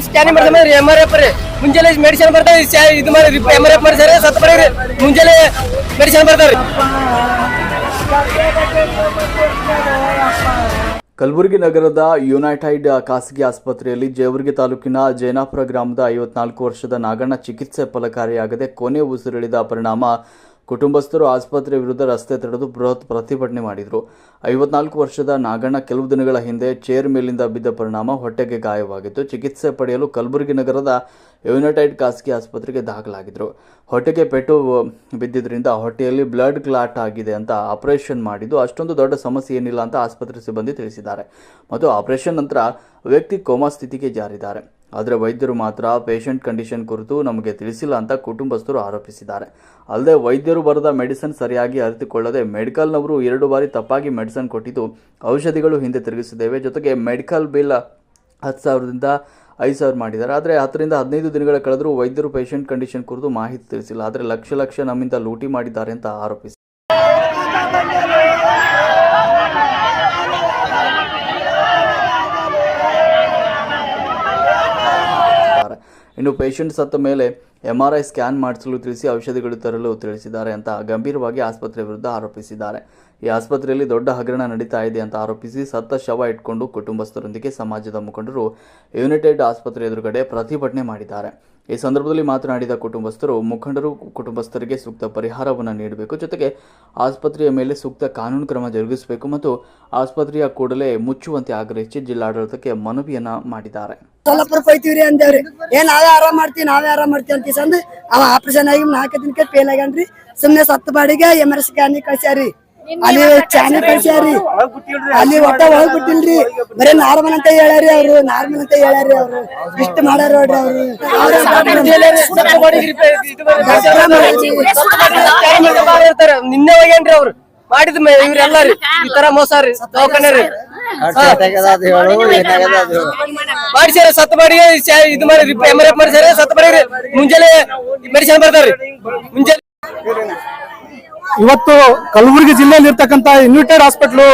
Scanning ಮುಂಜಾನೆ medicine ಇದು. ಕಲಬುರಗಿ ನಗರದ ಯುನೈಟೆಡ್ ಖಾಸಗಿ ಆಸ್ಪತ್ರೆಯಲ್ಲಿ ಜೇವರ್ಗಿ ತಾಲೂಕಿನ ಜೈನಾಪುರ ಗ್ರಾಮದ ಐವತ್ನಾಲ್ಕು ವರ್ಷದ ನಾಗಣ್ಣ ಚಿಕಿತ್ಸೆ ಫಲಕಾರಿಯಾಗದೆ ಕೊನೆ ಉಸಿರೆಳೆದ ಪರಿಣಾಮ ಕುಟುಂಬಸ್ಥರು ಆಸ್ಪತ್ರೆ ವಿರುದ್ಧ ರಸ್ತೆ ತಡೆದು ಬೃಹತ್ ಪ್ರತಿಭಟನೆ ಮಾಡಿದರು. ಐವತ್ನಾಲ್ಕು ವರ್ಷದ ನಾಗಣ್ಣ ಕೆಲವು ದಿನಗಳ ಹಿಂದೆ ಚೇರ್ ಮೇಲಿಂದ ಬಿದ್ದ ಪರಿಣಾಮ ಹೊಟ್ಟೆಗೆ ಗಾಯವಾಗಿತ್ತು ಚಿಕಿತ್ಸೆ ಪಡೆಯಲು ಕಲಬುರಗಿ ನಗರದ ಯುನೈಟೆಡ್ ಖಾಸಗಿ ಆಸ್ಪತ್ರೆಗೆ ದಾಖಲಾಗಿದ್ದರು ಹೊಟ್ಟೆಗೆ ಪೆಟ್ಟು ಬಿದ್ದಿದ್ದರಿಂದ ಹೊಟ್ಟೆಯಲ್ಲಿ ಬ್ಲಡ್ ಕ್ಲಾಟ್ ಆಗಿದೆ ಅಂತ ಆಪರೇಷನ್ ಮಾಡಿದ್ದು, ಅಷ್ಟೊಂದು ದೊಡ್ಡ ಸಮಸ್ಯೆ ಏನಿಲ್ಲ ಅಂತ ಆಸ್ಪತ್ರೆ ಸಿಬ್ಬಂದಿ ತಿಳಿಸಿದ್ದಾರೆ. ಮತ್ತು ಆಪರೇಷನ್ ನಂತರ ವ್ಯಕ್ತಿ ಕೋಮಾ ಸ್ಥಿತಿಗೆ ಜಾರಿದ್ದಾರೆ. ಆದರೆ ವೈದ್ಯರು ಮಾತ್ರ ಪೇಷಂಟ್ ಕಂಡೀಷನ್ ಕುರಿತು ನಮಗೆ ತಿಳಿಸಿಲ್ಲ ಅಂತ ಕುಟುಂಬಸ್ಥರು ಆರೋಪಿಸಿದ್ದಾರೆ. ಅಲ್ಲದೆ ವೈದ್ಯರು ಬರೆದ ಮೆಡಿಸನ್ ಸರಿಯಾಗಿ ಅರಿತುಕೊಳ್ಳದೆ ಮೆಡಿಕಲ್ನವರು ಎರಡು ಬಾರಿ ತಪ್ಪಾಗಿ ಮೆಡಿಸನ್ ಕೊಟ್ಟಿದ್ದು ಔಷಧಿಗಳು ಹಿಂದೆ ತಿರುಗಿಸಿದ್ದೇವೆ. ಜೊತೆಗೆ ಮೆಡಿಕಲ್ ಬಿಲ್ ಹತ್ತು ಸಾವಿರದಿಂದ ಐದು ಸಾವಿರ ಮಾಡಿದ್ದಾರೆ. ಆದರೆ ಹತ್ತರಿಂದ ಹದಿನೈದು ದಿನಗಳ ಕಳೆದರೂ ವೈದ್ಯರು ಪೇಷಂಟ್ ಕಂಡೀಷನ್ ಕುರಿತು ಮಾಹಿತಿ ತಿಳಿಸಿಲ್ಲ. ಆದರೆ ಲಕ್ಷ ಲಕ್ಷ ನಮ್ಮಿಂದ ಲೂಟಿ ಮಾಡಿದ್ದಾರೆ ಅಂತ ಆರೋಪಿಸಿದ್ದಾರೆ ಇನ್ನು ಪೇಷಂಟ್ ಸತ್ತ ಮೇಲೆ ಎಂಆರ್ಐ ಸ್ಕ್ಯಾನ್ ಮಾಡಿಸಲು ತಿಳಿಸಿ ಔಷಧಿಗಳು ತರಲು ತಿಳಿಸಿದ್ದಾರೆ ಅಂತ ಗಂಭೀರವಾಗಿ ಆಸ್ಪತ್ರೆ ವಿರುದ್ಧ ಆರೋಪಿಸಿದ್ದಾರೆ. ಈ ಆಸ್ಪತ್ರೆಯಲ್ಲಿ ದೊಡ್ಡ ಹಗರಣ ನಡೀತಾ ಇದೆ ಅಂತ ಆರೋಪಿಸಿ ಸತ್ತ ಶವ ಇಟ್ಕೊಂಡು ಕುಟುಂಬಸ್ಥರೊಂದಿಗೆ ಸಮಾಜದ ಮುಖಂಡರು ಯುನೈಟೆಡ್ ಆಸ್ಪತ್ರೆ ಎದುರುಗಡೆ ಪ್ರತಿಭಟನೆ ಮಾಡಿದ್ದಾರೆ. ಈ ಸಂದರ್ಭದಲ್ಲಿ ಮಾತನಾಡಿದ ಕುಟುಂಬಸ್ಥರು, ಮುಖಂಡರು ಕುಟುಂಬಸ್ಥರಿಗೆ ಸೂಕ್ತ ಪರಿಹಾರವನ್ನು ನೀಡಬೇಕು, ಜೊತೆಗೆ ಆಸ್ಪತ್ರೆಯ ಮೇಲೆ ಸೂಕ್ತ ಕಾನೂನು ಕ್ರಮ ಜರುಗಿಸಬೇಕು ಮತ್ತು ಆಸ್ಪತ್ರೆಯ ಕೂಡಲೇ ಮುಚ್ಚುವಂತೆ ಆಗ್ರಹಿಸಿ ಜಿಲ್ಲಾಡಳಿತಕ್ಕೆ ಮನವಿಯನ್ನ ಮಾಡಿದ್ದಾರೆ. ಸೋಲಾಪುರಕ್ಕೆ ಹೋಯ್ತೀವ್ರಿ ಅಂದೇವ್ರಿ ಏನ್ ನಾವೇ ಆರಾಮ್ ಮಾಡ್ತೀವಿ, ನಾವೇ ಆರಾಮ್ ಆಪರೇಷನ್ ಆಗಿ ದಿನಕ್ಕೆ ಫೇಲ್ ಸುಮ್ಮನೆ ಸತ್ತ ಬಾಡಿಗೆ ಎಂ ಆರ್ ಸ್ಕ್ಯಾನಿ ಕಳ್ಸ್ಯಾರಿ ಅಲ್ಲಿ ಚಾನಿ ಕಳ್ಸ್ಯಾರಿ ಅಲ್ಲಿ ಒಟ್ಟ ಒಳಗ್ ಬಿಟ್ಟಿಲ್ರಿ. ಬರೀ ನಾರ್ಮಲ್ ಅಂತ ಹೇಳ್ಯಾರಿ ಅವ್ರು ನಾರ್ಮಲ್ ಅಂತ ಹೇಳ್ಯಾರಿ ಅವ್ರು. ಇಷ್ಟ ಮಾಡ್ಯಾರ ನೋಡ್ರಿ ಅವ್ರು. ನಿನ್ನೆ ಹೋಗ್ಯಾನ್ರಿ ಅವ್ರು. ಮಾಡಿದ ಇವ್ರೆಲ್ಲಾರಿ ಈ ತರ ಮೋಸ ರೀ. ದವಾಖಾನೆ ಮಾಡಿಸ್ಯಾರ ಸತ್ ಮಾಡಿ ಇದು ಮಾಡಿ ಎಂ ಆರ್ ಎಫ್ ಮಾಡಿಸ್ಯಾರ ಸತ್ ಮಾಡಿ ಮುಂಜಾನೆ ಮೆಡಿಸಿನ್ ಬರ್ತಾರ್ರಿ ಮುಂಜಾನೆ ಇವತ್ತು ಕಲಬುರಗಿ ಜಿಲ್ಲೆಯಲ್ಲಿ ಇರ್ತಕ್ಕಂತ ಯುನೈಟೆಡ್ ಹಾಸ್ಪಿಟ್ಲು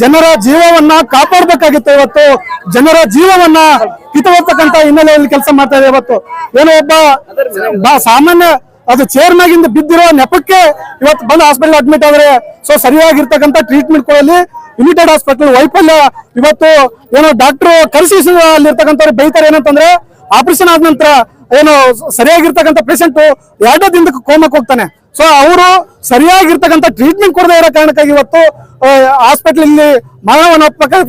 ಜನರ ಜೀವವನ್ನ ಕಾಪಾಡಬೇಕಾಗಿತ್ತು ಇವತ್ತು. ಜನರ ಜೀವವನ್ನ ಕಿತ್ತುಕೊಳ್ತಕ್ಕಂತ ಹಿನ್ನೆಲೆಯಲ್ಲಿ ಕೆಲಸ ಮಾಡ್ತಾ ಇದೆ ಇವತ್ತು. ಏನೋ ಒಬ್ಬ ಸಾಮಾನ್ಯ ಅದು ಚೇರ್ ಬಿದ್ದಿರೋ ನೆಪಕ್ಕೆ ಇವತ್ತು ಬಂದು ಹಾಸ್ಪಿಟಲ್ ಅಡ್ಮಿಟ್ ಆದ್ರೆ ಸೊ ಸರಿಯಾಗಿರ್ತಕ್ಕಂತ ಟ್ರೀಟ್ಮೆಂಟ್ ಕೊಡಲಿ. ಯುನೈಟೆಡ್ ಹಾಸ್ಪಿಟಲ್ ವೈಫಲ್ಯ ಇವತ್ತು ಏನೋ ಡಾಕ್ಟರ್ ಕರೆಸಿ ಅಲ್ಲಿರ್ತಕ್ಕಂಥವ್ರು ಬೈತಾರೆ ಏನಂತಂದ್ರೆ ಆಪರೇಷನ್ ಆದ ನಂತರ ಏನು ಸರಿಯಾಗಿರ್ತಕ್ಕಂಥ ಪೇಷಂಟ್ ಎರಡೋ ದಿನಕ್ಕೆ ಕೋಮಕ್ಕೆ ಹೋಗ್ತಾನೆ. ಸೊ ಅವರು ಸರಿಯಾಗಿರ್ತಕ್ಕಂಥ ಟ್ರೀಟ್ಮೆಂಟ್ ಕೊಡದೇ ಇರೋ ಕಾರಣಕ್ಕಾಗಿ ಇವತ್ತು ಹಾಸ್ಪಿಟಲ್ ಇಲ್ಲಿ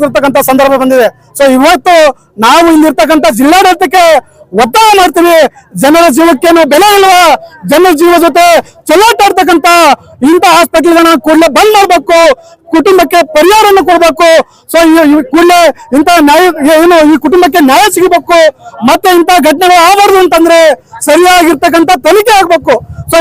ಇರ್ತಕ್ಕಂಥ ಸಂದರ್ಭ ಬಂದಿದೆ. ಸೊ ಇವತ್ತು ನಾವು ಇಲ್ಲಿರ್ತಕ್ಕಂಥ ಜಿಲ್ಲಾಡಳಿತಕ್ಕೆ ಒತ್ತಾಯ ಮಾಡ್ತೀವಿ. ಜನರ ಜೀವಕ್ಕೇನು ಬೆಲೆ ಇಲ್ವಾ? ಜನರ ಜೀವ ಜೊತೆ ಚೆಲ್ಲಾಟಾಡ್ತಕ್ಕಂಥ ಇಂಥ ಹಾಸ್ಪಿಟಲ್ಗಳನ್ನ ಕೂಡಲೇ ಬಂದ್ ಮಾಡ್ಬೇಕು. ಕುಟುಂಬಕ್ಕೆ ಪರಿಹಾರವನ್ನು ಕೊಡಬೇಕು. ಸೊ ಕೂಡಲೇ ಇಂಥ ನ್ಯಾಯ ಏನು, ಈ ಕುಟುಂಬಕ್ಕೆ ನ್ಯಾಯ ಸಿಗಬೇಕು. ಮತ್ತೆ ಇಂಥ ಘಟನೆಗಳು ಆಗಬಾರ್ದು ಅಂತಂದ್ರೆ ಸರಿಯಾಗಿರ್ತಕ್ಕಂಥ ತನಿಖೆ ಆಗ್ಬೇಕು. ಸೊ